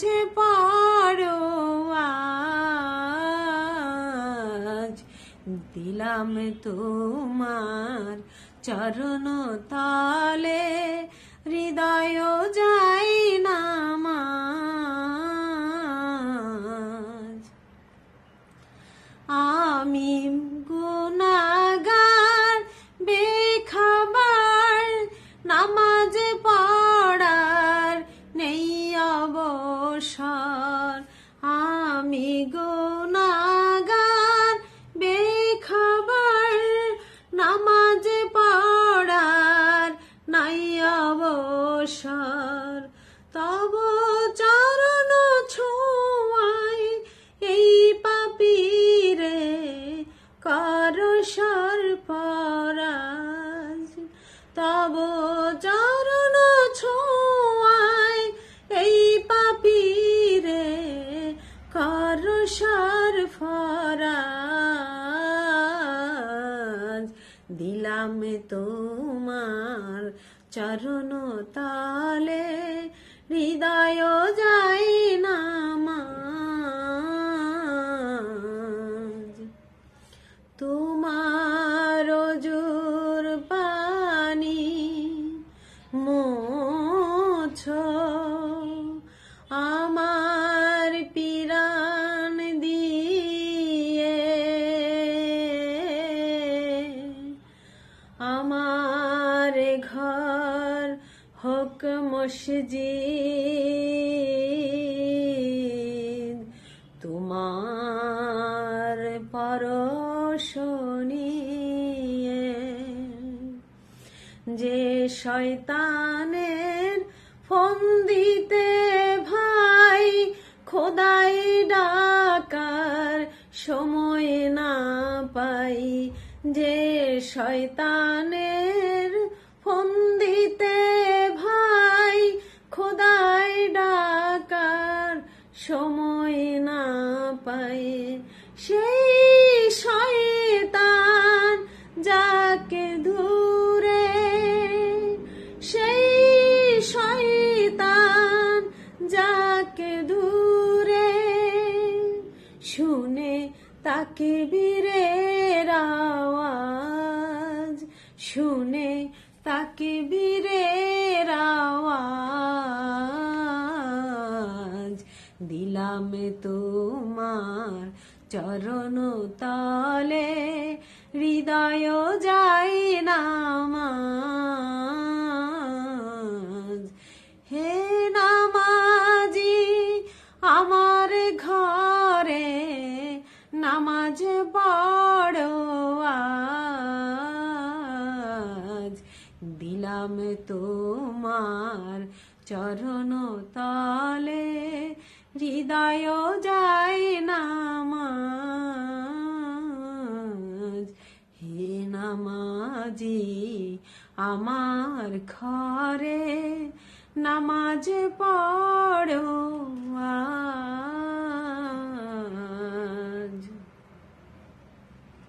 নামাজ পারো আজ। দিলাম তোমার চরণ তালে হৃদয় যাই নামাজ অবসর। আমি গুনাগার কর ফরাজ দিলাম তোমার চরণ তালে হৃদয় যাই নামাজ মসজিদ তোমার পরশনিয়ে যে শয়তানের ফন্দিতে ভাই খোদাই ডাকার সময় না পাই। যে শয়তানের সেই শয়তান যাকে দূরে, সেই শয়তান যাকে দূরে শুনে তাকে বীরের আওয়াজ, শুনে তাকে বীরের আওয়াজ, দিলাম তোমার চরণ তলে হৃদয় যাই নামাজ। হে নামাজি, আমার ঘরে নামাজ পড়ো আজ। দিলাম তোমার চরণ তলে হৃদয় যায় নামাজ। হে নামাজি আমার ঘরে নামাজ পড়ো